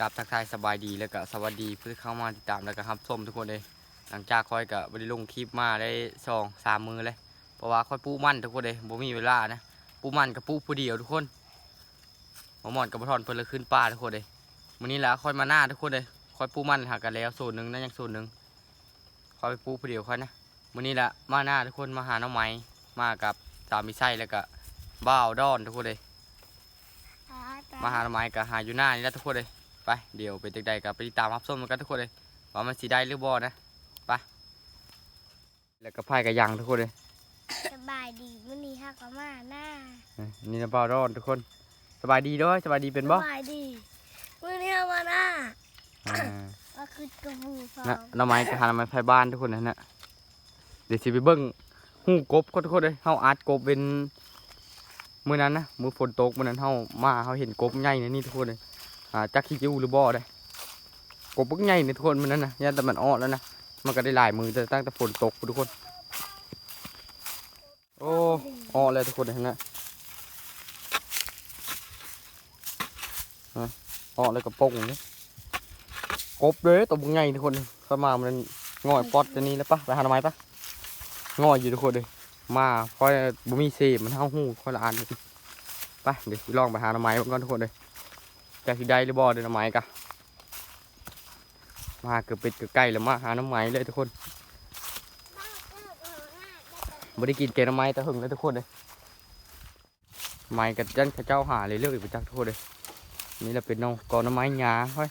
กับทักทายสบายดีแล้วก็สวัสดีเพื่อเข้ามาติดตามแล้วก็รับชมทุกคนเลยหลังจากคอยกับบริลงคลิปมาได้สองสามมือเลยเพราะว่าคอยปูมั่นทุกคนเลยบ่มีเวลานะปูมั่นกับปูผู้เดียวทุกคนหมอหมอนกับบทอนเพิ่นเลยขึ้นป่าทุกคนเลยมื้อนี้แล้วคอยมาหน้าทุกคนเลยคอยปูมั่นหากันแล้วส่วนหนึ่งนั่นยังส่วนหนึ่งคอยไปปูผู้เดียวคอยนะมื้อนี้ละมาหน้าทุกคนมาหาน้องไม้มากับสามีไส้แล้วก็บ้าวดอนทุกคนเลยมาหาหน่อไม้กับหาอยู่หน้านี่แหล้วทุกคนเลย ไปเดี๋ยวไปตึกใดกับไปติดตามรับส้มกันทุกคนเลยว่ามันสีได้หรือบ่นะไปแล้วก็พายกับยังทุกคนเลยสบายดีมื้อนี้ฮักก็มาหน้าเอ้ยนี่นะบ่าวร้อนทุกคน สบายดีเด้วยสบายดีเป็นบ่สบายดีมื้อนี้ฮักมาหน้าอ่าก็คือกระบูฟอนะงหน่อไม้กับหาหน่อไม้ไผ่บ้านทุกคนนะนะเดี๋ยวสิไปเบิ่งหูกบทุกคนเลยเฮาอัดกบเป็น มื้อนั้นนะมื้อฝนตกมื้อนั้นเฮามาเฮาเห็นกบใหญ่ในะนี่ทุกคนเลยอ่า จักขี้จิ้วหรือบ่อได้กบบึกใหญ่ในทุกคนมื้อนั้นนะยันแต่มันอ้อแล้วนะมันก็ได้หลายมือแต่ตั้งแต่ฝนตกทุกคน โอ้ออเลยทุกคนเห็นไหมอ่ออเลยกระโปงนี่กบเลยตัวบุงใหญ่ทุกคนเข้ามามันง่อยปอดจะนี้แล้วปะไปหาทำไมปะง่อยอยู่ทุกคนเลยมาเพราะบุมีเศษมันเท่าหูค่อยละอันไปเดี๋ยวลองไปหาทำไมก่อนทุกคนเลย จากที่ได้หรือบ่เดินทำไม้กะมาเกือบเป็ดเกือบไก่แล้วมาหาน้ำไม้เลยทุกคนบ่ได้กินแกงน้ำไม้แต่หึงเลยทุกคนเลยไม้กับยันข้าเจ้าหาเลยเลือกอีกไปจักทุกคนเลยนี่แหละเป็นน้องกอนน้ำไม้หยาเฮ้ย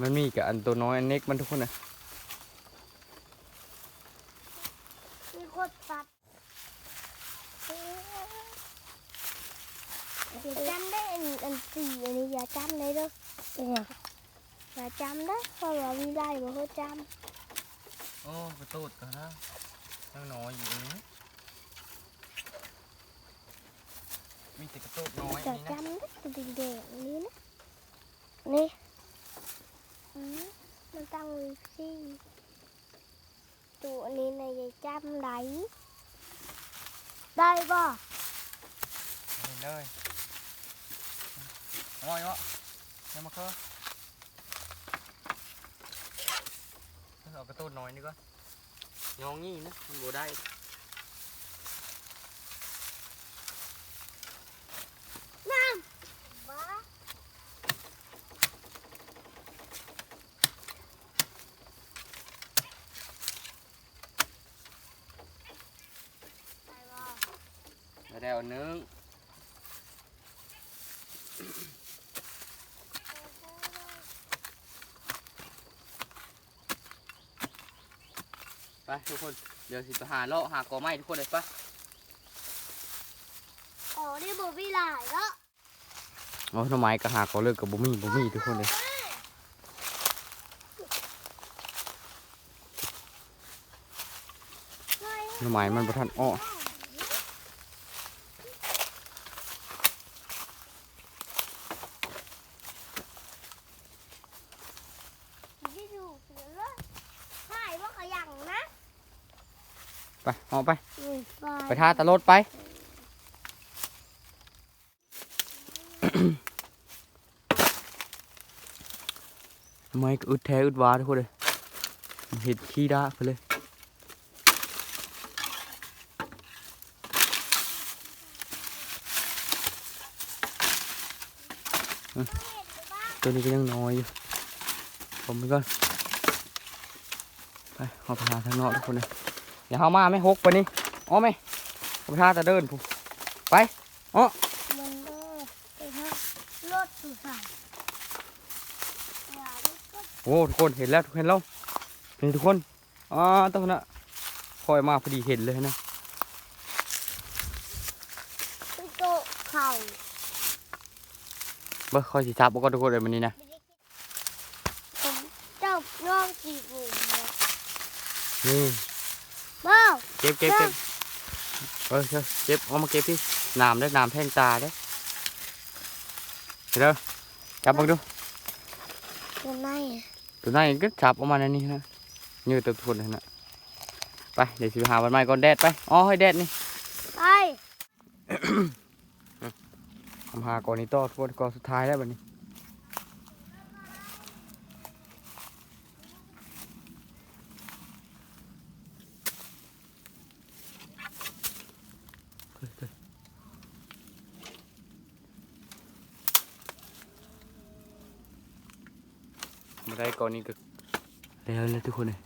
มันมีกับอันตัวน้อยอันเล็กมันทุกคนเลย มีคนตัด อย่าจำได้อันอันสี่อันนี้อย่าจำได้เด้ออย่าจำได้เพราะว่าวิไลบ่เขาจโอ้กระตูดกันนะยังน้ อยอยู่นี้มีแต่กระตูดน้อยำอย่านี่นะจำได้ตัวแดงๆนี้นะนี่อืมมันตั้งวิซี่ตัวนี้นะอย่าจำได้ได้บ่เห็นเลยง่อยวะยังมาเคอะเอากระตูดน้อยนี่ก่อนยองงี้นะมันบ่ได้บ้าได้บ่ไม่ได้เอาหนึง ทุกคน เดี๋ยวสิไปหาเลาะหากอไม้ทุกคนเลยปะอ๋อนี่บ่มีหลายแล้วโอ้หน่อไม้ก็หากอเลิกกับบุมี่บุมี่ทุกคนเลยหน่อไม้มันประทันอ้อ ที่ดูเสือเลยใช่ว่าขยันนะ ไปเอาไปอืมไปท่าตะลดไปทำไมก็อึดแท้อึดวาทุกคนเลยเห็ดขี้ดาไปเลยตัวนี้ก็ยังน้อยอยู่ ผมไปก่อนไปเอาไปหาทางนอกทุกคนเลย อย่าเข้ามาไม่หกไปนี่อ๋อไหมเอาไปท่าตะเดินผมไปมันเลิกไปทางรถสุสานอย่าได้ก็โอ้ทุกคนเห็นแล้วทุกคนเห็นแล้วนี่ทุกคนอ๋อตรงนั้นคอยมาพอดีเห็นเลยนะไปโตะเข่าเบ้อคอยสิทับเอาก็ทุกคนเลยวันนี้นะผมเจ้าน้องจีบุ๋มเนี่ยนี่ว้าวเก็บเก็บเก็บเออเก็บเก็บเอามาเก็บพี่น้ำได้น้ำแท่งตาได้เดี๋ยวจับมาดูตัวไหนอะตัวนั้นก็จับออกมาในนี้นะยืดตัวทุกคนเลยนะไปเดี๋ยวสิไปหาวันใหม่ก่อนแดดไปอ๋อให้แดดนี่ไปทำหาก่อนนี้ต่อทุกคนก่อนสุดท้ายแล้วบัดนี้เฮ้ยเฮ้ยมา ได้ก่อนนี้ก็แล้วแล้วทุกคนเลย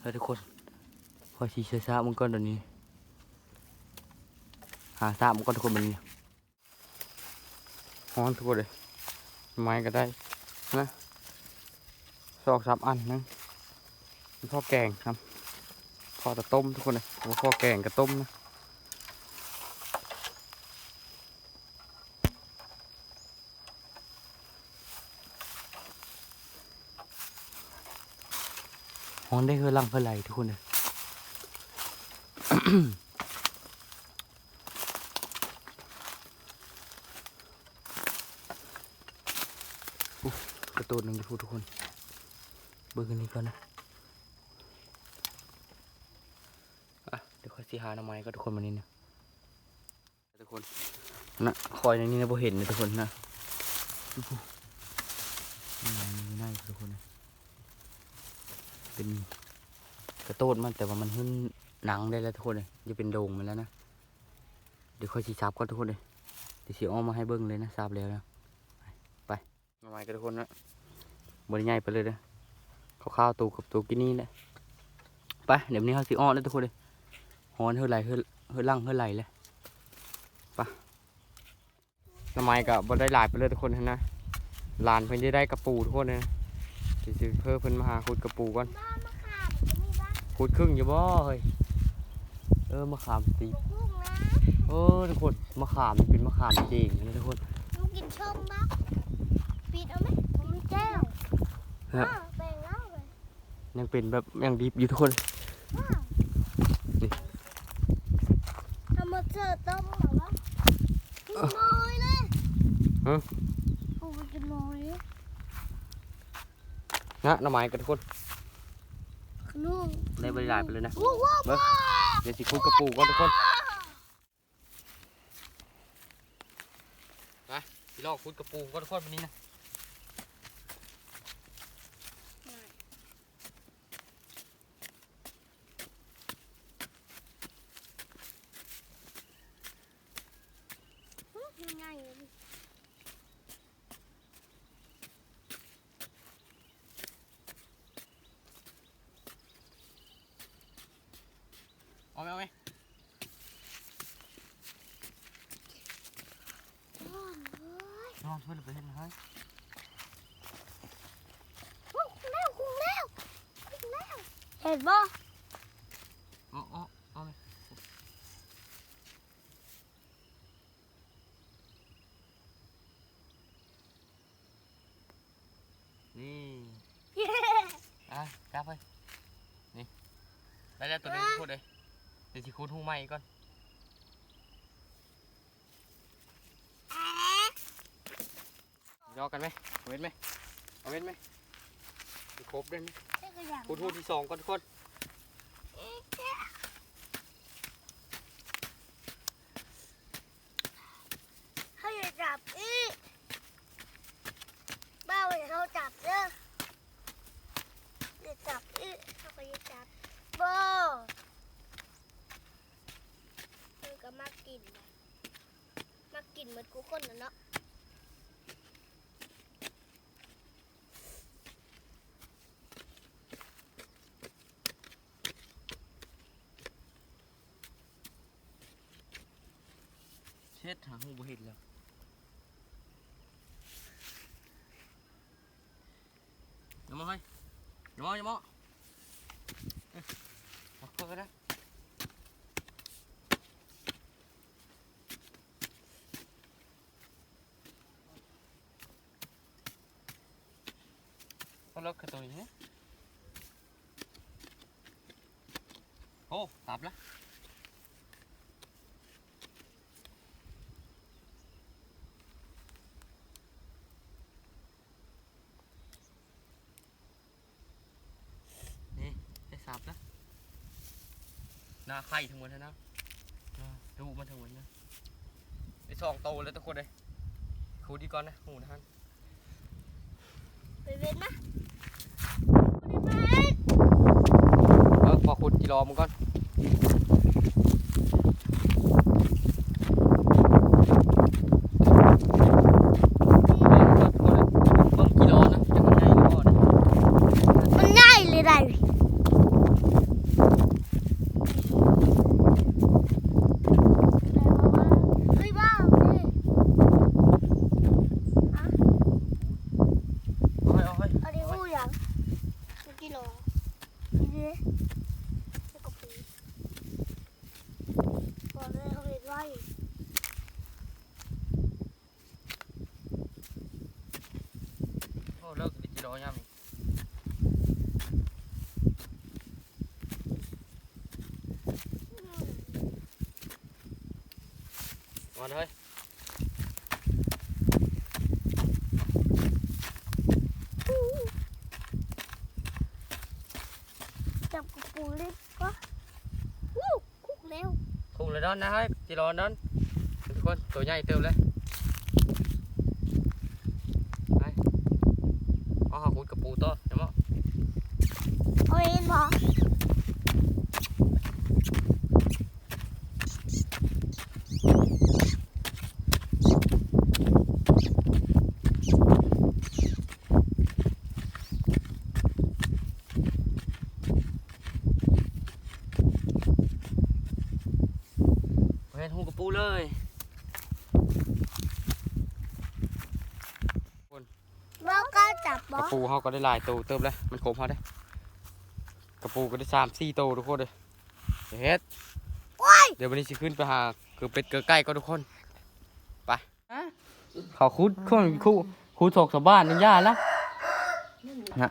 แล้วทุกคน พอชีเช้าๆมันก่อนเดี๋ยวนี้ หาทราบมันก่อนทุกคนมันนี้ฮ้อนทุกคนเลยไม้ก็ได้นะ สองสามอันนะพ่อแกงครับพ่อจะต้มทุกคนเลยพ่อแกงกับต้มนะฮอนได้เฮือลังเฮือไหลทุกคนเลยกระตูนหนึ่งทุกคน เบิ่งกันนี้ก่อนนะอะเดี๋ยวค่อยสิหาหน้ำไม้ก็ทุกคนมานี่นะทุกคนนะคอยในนี้นะบ่เห็นนะทุกคนนะอู้หูนี่ไงนี่น่าอยู่ทุกคนนะเป็นกระโตดมันแต่ว่ามันหึ้นหนังได้แล้วทุกคนเลยจะเป็นโด่งมันแล้วนะเดี๋ยวค่อยสิซับก่อนทุกคนเลยเดี๋ยวสิเอ้อมมาให้เบิ่งเลยนะซับแล้วนะไปหน้ำไม้ก็ทุกคนนะบริใหญ่ไปเลยนะ ข้าวๆตูกับตูกินนี่แหละไปเดี๋ยวนี้เขาสิอ้อนแล้วทุกคนเลยฮอนเท่าไหรเท่าเท่าลังเท่าไหรเลยไปทำไมกับบได้หลายไปเลยทุกคนนะหลานเพิ่นจะได้กระปูทุกคนนะสิสิเพิ่มเพิ่นมาหาขุดกระปูก่อนบ้านมะขามจะมีบ้านขุดครึ่งอยู่บ่เฮ้ยเออมะขามตีกุ้งนะเออทุกคนมะขามนี่เป็นมะขามจริงนะทุกคนลูกกินชมบ้างปิดเอาไหมผมมีแก้ว ยังเป็นแบบยังดิบอยู่ทุกคนอ้าวนี่ทำมาเจอต้มแบบว่ากินน้อยเลยฮะโอ้ยกินน้อยนะหน้ำไม้กันทุกคนขนุ่มได้บริหลายไปเลยนะว้าวว้าวเบิ่งเดี๋ยวสิคุดกระปูก่อนทุกคนไปสิลอกคุดกระปูก่อนทุกคนวันนี้นะ ง่ายๆเลย เอาไหมเอาไหม อ้อนเอ้ย นอนเพื่อนไปเห็นให้โอ้คุ้งแล้วคุ้งแล้วคุ้งแล้วเห็นบ่เอาเอาเอาไหมนี่อะจับไปนี่ได้แล้วตัวหนึงทุกคนเลยเดี๋ยวสิคุดหูใหม่ก่อน ยอกันไหมเอาเว้นไหมเอาเว้นไหมสิครบได้ไหมเจ๊ก็อยากพูดพูดที่สองก่อนทุกคน เขาอย่าจับอีกบ้าอย่าเขาจับเด้ออย่าจับอีกเขาก็อย่าจับบ้ามันก็มากินนะมากินเหมือนกูคนน่ะเนาะ เช็ดหาหูบ่เห็นแล้วอย่ามาเฮ้ยอย่ามาอย่ามาเอ้ยเอาเพิ่มก็ได้ก็เลิกกับตัวนี้โอ้ตับละ หน้าไข่ทั้งหมดเลยนะอ่าดูมันทั้งหมดนะไอ้สองโตแล้วทุกคนเลยคูดีก่อนนะหูนะฮะไปเว้นนะเออพอขุดกิโลมึงก่อนเบิ่งกิโลนะจะมันใหญ่หรือเปล่านะ มันง่ายเลยได้เฮ้ยบ้าเลย เอาให้เอาให้ อันนี้หูยังกิโลนี่ดิแล้วก็ปีก่อนเลยเขาเห็นไว้ โอ้ เลิกดิกิโลยังมาเลยจับกระปูเล็กก็วู้คุกแล้วคุกเลยนอนนะเฮ้ยกิโลนอนทุกคนตัวใหญ่เติมเลยไปเอาหาคุดกับปูต่อเดี๋ยวมั้ง เอาเองพอ เห็นหูกับปูเลย เราก็จับ ก บอ ระปู เขาก็ได้หลายตัวเติมเลยมันครบเขาได้กระปูก็ได้สามสี่ตัวทุกคนเลยเดี๋ยวเฮ็ดโอ้ยเดี๋ยววันนี้สิขึ้นไปหาเกือเป็ดเกือไก่ก็ทุกคนไปเขาคุดคู่คู่คุดถกสาวบ้านนี่ย่าละนะ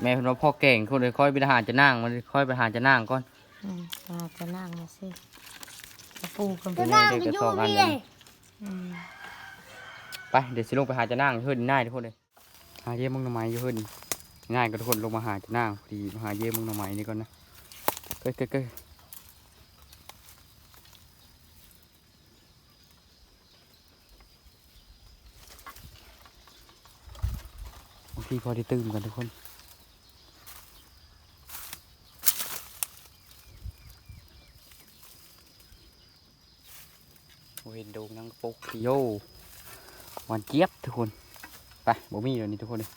แม่คุณว่าพ่อเก่งคนเลยค่อยไปหาจะนั่งมันค่อยไปหาจะนั่งก่อนอืมอาจจะนั่งมาสิกระปูกันจะนั่งจะอยู่นี่เลยอืมไปเดี๋ยวสิลงไปหาจะนั่งเฮือนง่ายทุกคนเลย หาเยี่ยมมึงหน่อไม้อยู่เฮือนง่ายก็ทุกคนลงมาหาจะนั่งพอดีมาหาเยี่ยมมึงหน่อไม้นี่ก่อนนะเก้ยเก้ยเก้ยบางทีพอได้ตื่นกันทุกคนเห็นดงนั่งปกโยวานเจี๊ยบทุกคน บ่มีเดี๋ยวนี้ทุกคนเลย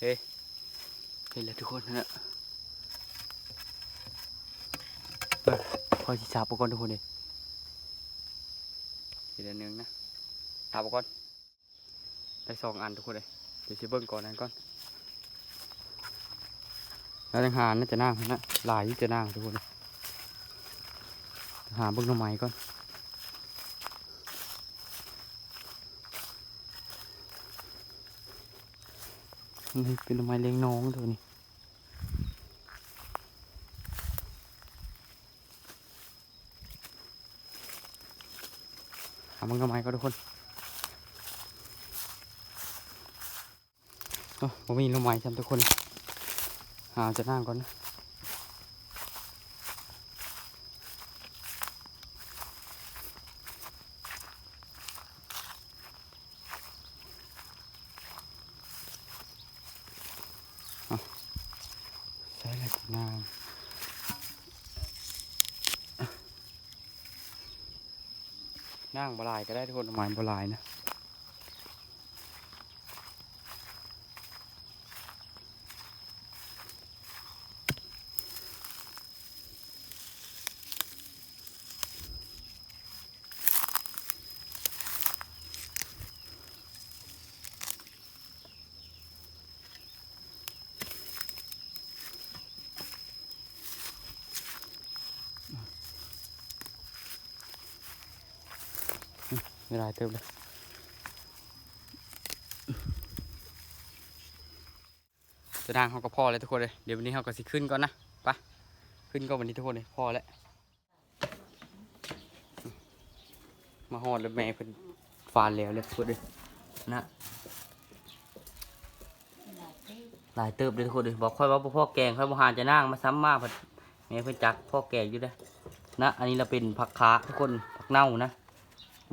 เฮ้ยเห็นแล้วทุกคนนะเออคอยจับอุปกรณ์ทุกคนเลยทีละหนึ่งนะจับอุปกรณ์ได้สองอันทุกคนเลยเดี๋ยวสิเบิ่งก่อนนั้นก่อนแล้วยังหาน่าจะนั่งนะหลายอยู่จะนั่งทุกคนเลยหาเบิ่งหน่อไม้ก่อน นี่เป็นไม้เลี้ยงน้องตัวนี้หามันก็ไม้ก็ทุกคนโอ้ผมมีลูกไม้จำทุกคนหาจะนั่งก่อนนะใช่เลยนาง นั่งบลายก็ได้ทุกคนไม้บลายนะ ไม่ได้เติมเลยจะดังเขาก็พอเลยทุกคนเลย เดี๋ยววันนี้เขาก็สิขึ้นก่อนนะไปขึ้นก็วันนี้ทุกคนเลยพอแล้ว มาหอดแล้วแม่เป็นฟานแล้วเลยทุกคนเลยนะหลายเติบเลยทุกคนเลยบอกค่อยว่าพ่อแกงค่อยบ่หาจะนั่งมาซ้ำมาเพิ่นแม่เพิ่นจักพ่อแกงอยู่เด้นะ อันนี้เราเป็นผักขาทุกคนผักเน่านะ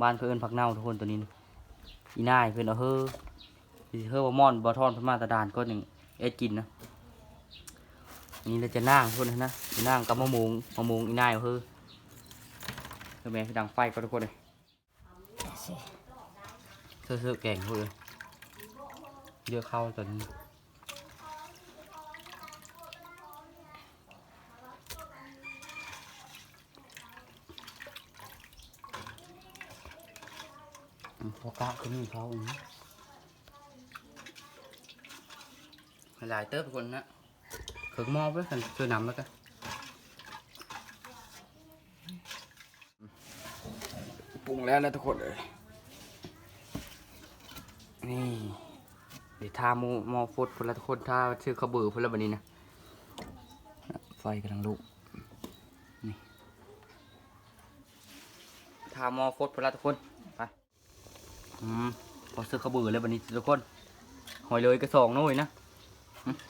บ้านเพิ่นผักเน่าทุกคนตัวนี้นะอีนายเพิ่นเอาเฮ้อสิเฮ้อบ่ม่อนบ่ทอนเพิ่นมาตะดานก็หนึ่งเอ็ดกินนะอันนี้เราจะนั่งทุกคนนะจะนั่งกับมะม่วงมะม่วงอีนายเอาเฮ้อเดี๋ยวแม่ไปดังไฟก็ทุกคนเลยสิเสื้อเสื้อแกงทุกคนเลยเยอะเข้าตัวนี้ พอกะก็มีเขาอย่างนี้หลายเติบทุกคนนะเขิงมอไว้กันช่วยนำแล้วกันปรุงแล้วนะทุกคนเลยนี่เดี๋ยวทามอหมอฟดพลทุกคนถ้าชื่อขบือพละแบบนี้นะไฟกำลังลุกนี่ทามอฟดพลทุกคน อืมพอซื้อขบือเลยวันนี้ทุกคนหอยเลยกระสองน้อยนะ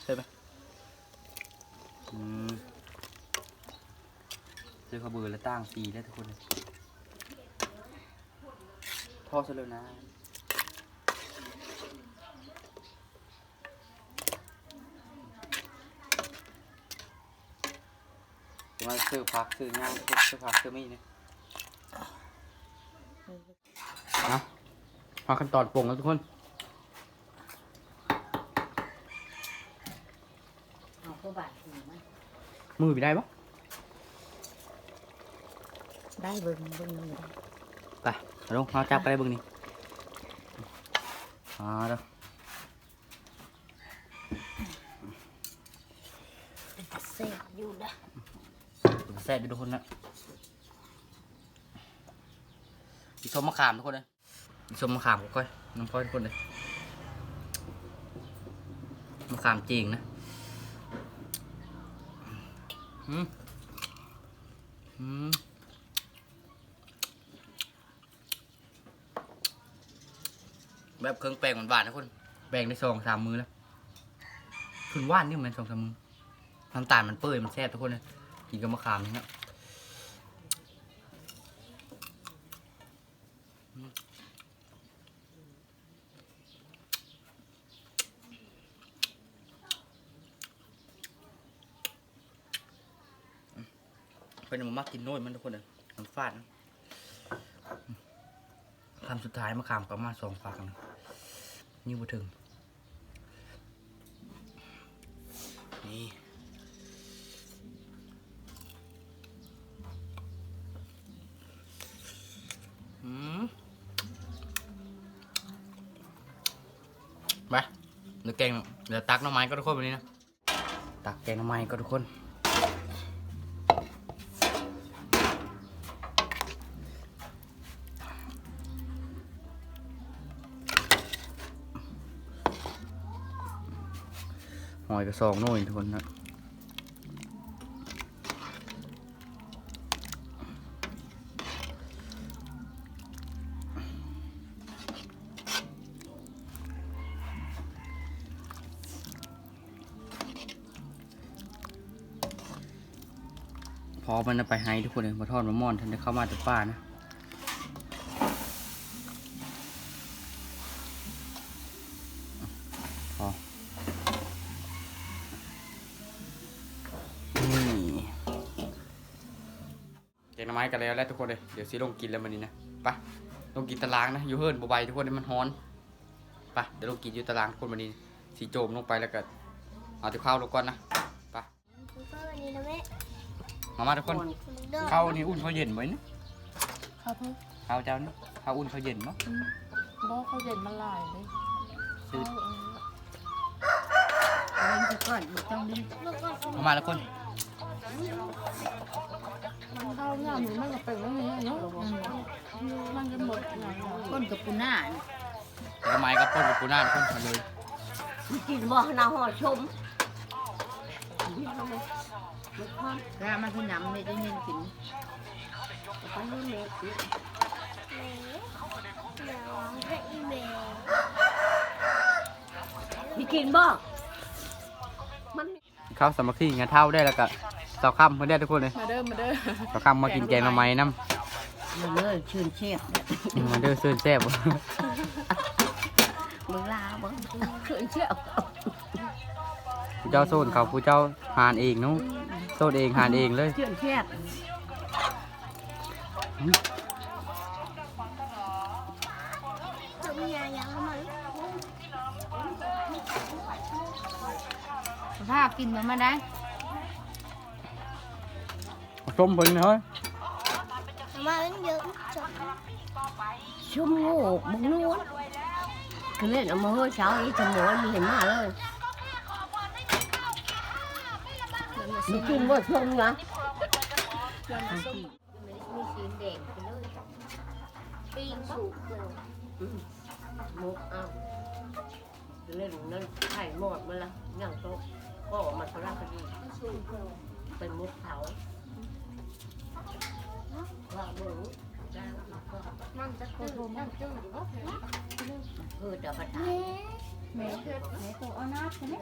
ใช่ไหมอืมซื้อขบือแล้วตั้งสีแล้วทุกคนทอดซะเลยนะมาซื้อผักซื้อย่างซื้อผักซื้อมีเนี่ย นะ มาขั้นตอนปรุงแล้วทุกคนเอาก็บาดหูมันมือไปได้ปะได้เบิ่งเบิ่งมันได้ไปเอาลงเอาจับไปได้เบึงนี่อ่าเด้อเป็นตะเสียอยู่นะแซ่บไปทุกคนนะอีส้มมะขามทุกคนเลยอี สมมะขามก้อยน้ำก้อยคนเลยมะขามจริงนะอืมอืมแบบเครื่องแป้งหวานๆนะคนแป้งได้สองสามมือแล้วคุณว่านนี่มันสองสามมือน้ำตาลมันเปื่อยมันแซ่บทุกคนเลยกินกับมะขามนี่นะอืมเป็น มักกินโน้ยมันทุกคนเลยมันฟาดนะคำสุดท้ายมะขามประมาณสองฝักนะนี่บ่ถึง นี่มไปเดี๋ยวแกงเดี๋ยวตักน้ำไม้ก็ทุกคนวันนี้นะ ตักแกงน้ำไม้ก็ทุกคน หอยกระซองโน่ยทุกคนนะพอมันเอาไปให้ทุกคนเลยมาทอดมะม่อนท่านได้เข้ามาจากป้านะพอ หน่อไม้กันแล้วแล้วทุกคนเลยเดี๋ยวสิลงกินแล้วมันนี้นะไปลงกินตารางนะอยู่เฮิร์นบใบทุกคนเลยมันฮ้อนไปเดี๋ยวลงกินอยู่ตารางทุกคนวันนี้สีโจมลงไปแล้วก็เอาที่ข้าวลงก่อนนะไปคุณพ่อวันนี้นะแม่มามาทุกคนเด้อข้าวนี่อุ่นข้าวเย็นไว้นะเขาเพิ่งข้าวเจ้านี่ข้าวอุ่นข้าวเย็นมั้งบ่เขาเด่นมาหลายเลยซื้อเอาเองก่อนบ่ต้องรีบลูกก็สมามาแล้วคนมันเข้าวหน้าหนูมันก็เป็นแล้วไงเนาะมันจะหมดคนกับปูน่านี่แล้วไมก็ต้นกับปูน่าต้นมาเลยกินบ่อนาหอชมแล้วมันคือน้ำไม่ได้เงินกินไปให้แม่นแม่อย่าวางให้อีเมลพี่กินบ่ข้าวสามัคคีงานเท่าได้แล้วก็ สาวค่ำเพื่อนได้ทุกคนเลยมาเด้อมาเด้อสาวค่ำมากินแกงหน่อไม้น้มันเลยชื่นเชฟำมาเด้อเสื้อแซ่บมึงลาบ่ชื่นเชฟผู้เจ้าโซนเขาผู้เจ้าหานเองนู้โซนเองหานเองเลยชื่นเชฟจะมีอะไรอย่างมันสภาพกินมันมาได้ ต้มเพิ่นเฮ้ยมาเป็นเยอะจบชุ่มโง่มึงนวดคือเล่นเอามาเฮ้ยเช้านี้จะหมอนเห็นมาเลยมีกินบ่ชมนะมีสีแดงไปเลยปีนสูงเลยมุกเอาเล่นนั่นไข่หมดมาละย่างโต๊ะก็ออกมาสลับกันดีเป็นมุกเผาว่าเบิ่งได้แล้วก็ มันจะโคโทมันจืดหรือว่าเพื่อจะประทานแม่เผ็ดแม่โตเอาน้ำใช่ไหม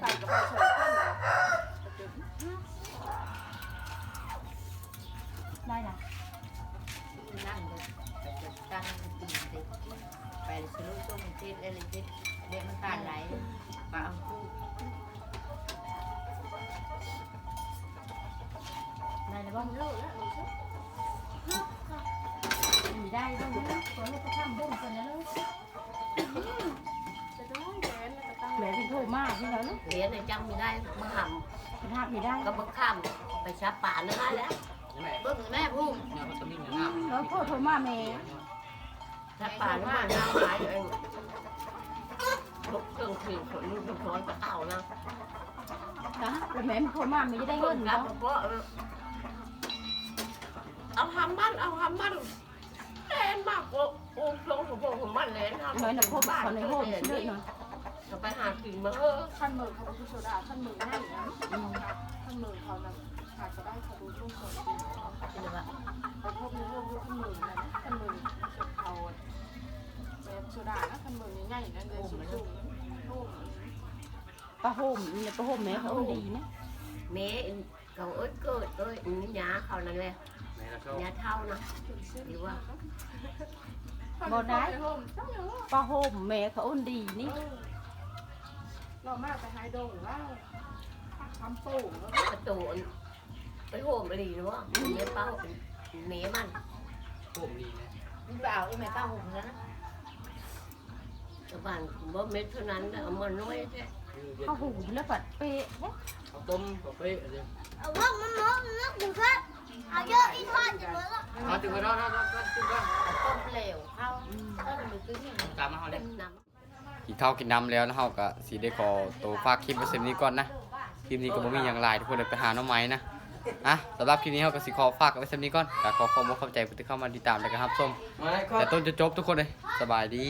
ได้ละนั่งเลยจะตั้งตีนเด็กไปสรุปต้มเจ็ดอะไรเจ็ดเด็กมันตาไหลปลาคู่ได้แล้วบ้างมี ได้บ้างนะตัวนี้ก็ทำบุ้งกันแล้วแม่ที่โทรมากที่แล้วเนาะเหรียญในจำไม่ได้มาหกระทาไม่ได้ก็มาข้ามไปชับป่าเนื้อแล้วเบิ้งแม่พุ่งแล้วพ่อโทรมากแม่ชับป่าเนื้อน้ำหายเองลุกเครื่องขีดขนลูกขนก็เอานะนะแล้วแม่โทรมากไม่ได้เงินเนาะเอาทำบ้านเอาทำบ้าน แรงมากโอ้โอ้ลงของผมมันเลยทำน้อยหนักพบเขาในห้องเลยเนาะจะไปหากินมาเออขั้นเมือเขาคือโซดาขั้นเมือง่ายนะขั้นเมือเขานะอาจจะได้เขาดูลูกเขาดีคิดว่าแต่พวกนี้พวกลูกขั้นเมือนะขั้นเมือเสร็จเขาแบบโซดานะขั้นเมือง่ายๆนั่นเลยสูงๆโอ้ปลาโฮมเนี่ยปลาโฮมแม่เขาดีนะเมย์เขาเอ้ยเกิดเอ้ยนี่ยาเขานั่นแหละ ยาเท่านะดีว่าบ่ได้ปลาโฮมแม่เขาดีนี่เรามากไปหายดงว่าทำโป่งแล้วประตูไปโหมอะไรหรือว่าเมย์เป้าเมย์มันเปล่าไอ้แม่ป้าหุ่นแล้วนะชาวบ้านบ่เม็ดเท่านั้นเอามาน้อยแค่เขาหูแล้วปัดเป๊ะข้าวต้มกาแฟอะไรเอาว่ามันมองมันกูแค่ เอาเยอะอีทอดจะหมดละมาถึงกันแล้วนะถึงกันต้มเหลวเข้าต้มหรือตื้อตามมาเขาเลยกินข้าวกินน้ำแล้วนะเฮาก็สิได้ขอตัวฝากคลิปไว้เสร็จนี้ก่อนนะคลิปนี้ก็บ่มีอย่างไรทุกคนเลยไปหาน้องไม้นะอะสำหรับคลิปนี้เฮาก็สิขอฝากไว้เสร็จนี้ก่อนก็ขอความเข้าใจผู้ที่เข้ามาติดตามและก็รับชมแต่ต้นจะจบทุกคนเลยสบายดี